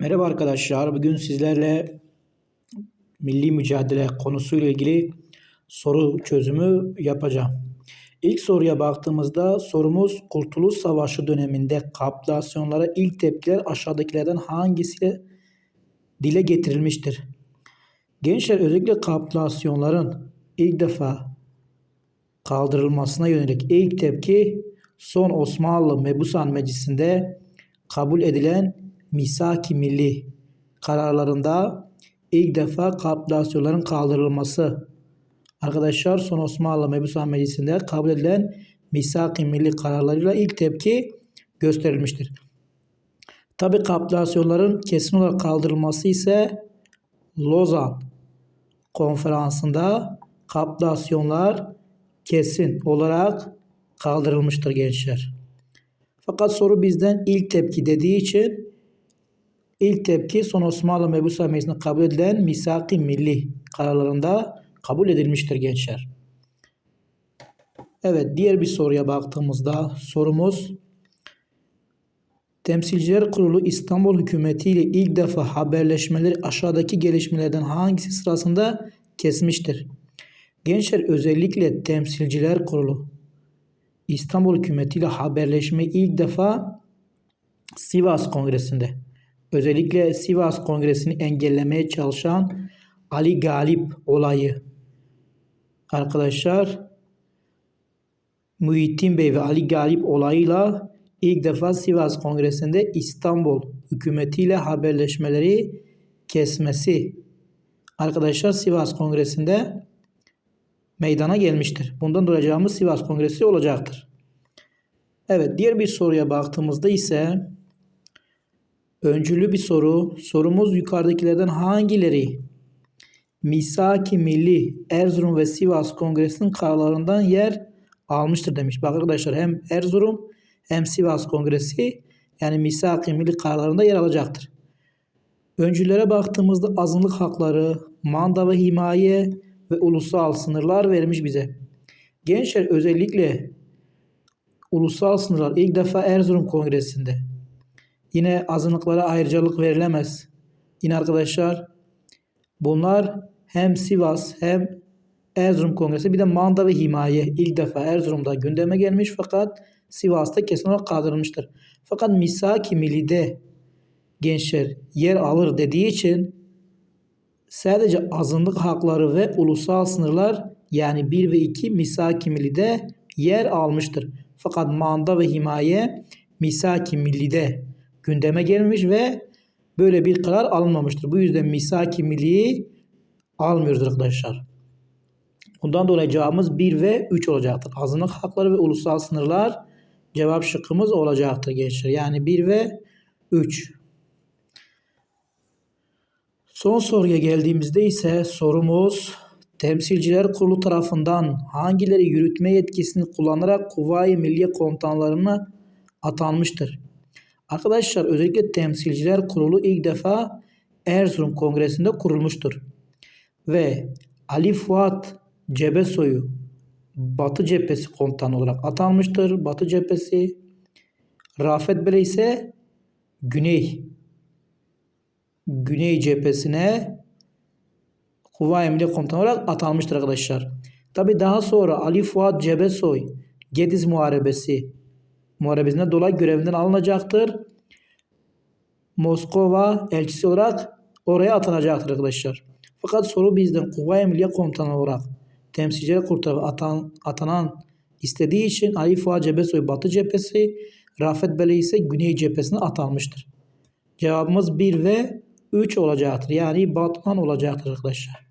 Merhaba arkadaşlar. Bugün sizlerle milli mücadele konusuyla ilgili soru çözümü yapacağım. İlk soruya baktığımızda sorumuz Kurtuluş Savaşı döneminde kapitülasyonlara ilk tepkiler aşağıdakilerden hangisiyle dile getirilmiştir? Gençler özellikle kapitülasyonların ilk defa kaldırılmasına yönelik ilk tepki son Osmanlı Mebusan Meclisi'nde kabul edilen Misaki Milli kararlarında ilk defa kapitülasyonların kaldırılması. Arkadaşlar son Osmanlı Mebusan Meclisi'nde kabul edilen Misaki Milli kararlarıyla ilk tepki gösterilmiştir. Tabi kapitülasyonların kesin olarak kaldırılması ise Lozan konferansında kapitülasyonlar kesin olarak kaldırılmıştır gençler. Fakat soru bizden ilk tepki dediği için ilk tepki son Osmanlı Mebusa Meclisi'nde kabul edilen Misaki Milli kararlarında kabul edilmiştir gençler. Evet diğer bir soruya baktığımızda sorumuz Temsilciler Kurulu İstanbul Hükümeti ile ilk defa haberleşmeleri aşağıdaki gelişmelerden hangisi sırasında kesmiştir? Gençler özellikle Temsilciler Kurulu İstanbul Hükümeti ile haberleşme ilk defa Sivas Kongresi'nde. Özellikle Sivas Kongresi'ni engellemeye çalışan Ali Galip olayı. Arkadaşlar Muhittin Bey ve Ali Galip olayıyla ilk defa Sivas Kongresi'nde İstanbul hükümetiyle haberleşmeleri kesmesi. Arkadaşlar Sivas Kongresi'nde meydana gelmiştir. Bundan duracağımız Sivas Kongresi olacaktır. Evet diğer bir soruya baktığımızda ise öncülü bir soru. Sorumuz yukarıdakilerden hangileri Misaki Milli Erzurum ve Sivas Kongresi'nin kararlarından yer almıştır demiş. Bak arkadaşlar hem Erzurum hem Sivas Kongresi yani Misaki Milli kararlarında yer alacaktır. Öncülere baktığımızda azınlık hakları, manda ve himaye ve ulusal sınırlar vermiş bize. Gençler özellikle ulusal sınırlar ilk defa Erzurum Kongresi'nde. Yine azınlıklara ayrıcalık verilemez. Yine arkadaşlar bunlar hem Sivas hem Erzurum Kongresi bir de manda ve himaye ilk defa Erzurum'da gündeme gelmiş fakat Sivas'ta kesin olarak kaldırılmıştır. Fakat Misaki Milli'de gençler yer alır dediği için sadece azınlık hakları ve ulusal sınırlar yani 1 ve 2 Misaki Milli'de yer almıştır. Fakat manda ve himaye Misaki Milli'de gündeme gelmiş ve böyle bir karar alınmamıştır. Bu yüzden Misaki Milli'yi almıyoruz arkadaşlar. Bundan dolayı cevabımız 1 ve 3 olacaktır. Azınlık hakları ve ulusal sınırlar cevap şıkkımız olacaktır gençler. Yani 1 ve 3. Son soruya geldiğimizde ise sorumuz Temsilciler Kurulu tarafından hangileri yürütme yetkisini kullanarak Kuvayi Milliye komutanlarına atanmıştır? Arkadaşlar özellikle Temsilciler Kurulu ilk defa Erzurum Kongresi'nde kurulmuştur. Ve Ali Fuat Cebesoy'u Batı Cephesi komutanı olarak atanmıştır. Batı Cephesi. Rafet Bey ise Güney Güney cephesine Kuvayi Milliye Komutanı olarak atanmıştır arkadaşlar. Tabi daha sonra Ali Fuat Cebesoy Gediz Muharebesi muharebesine dolayı görevinden alınacaktır. Moskova elçisi olarak oraya atanacaktır arkadaşlar. Fakat soru bizden Kuvayi Milliye Komutanı olarak temsilciler kurtarı atan, atanan istediği için Ali Fuat Cebesoy Batı cephesi, Rafet Bey ise Güney cephesine atanmıştır. Cevabımız 1 ve 3 olacaktır. Yani Batman olacaktır arkadaşlar.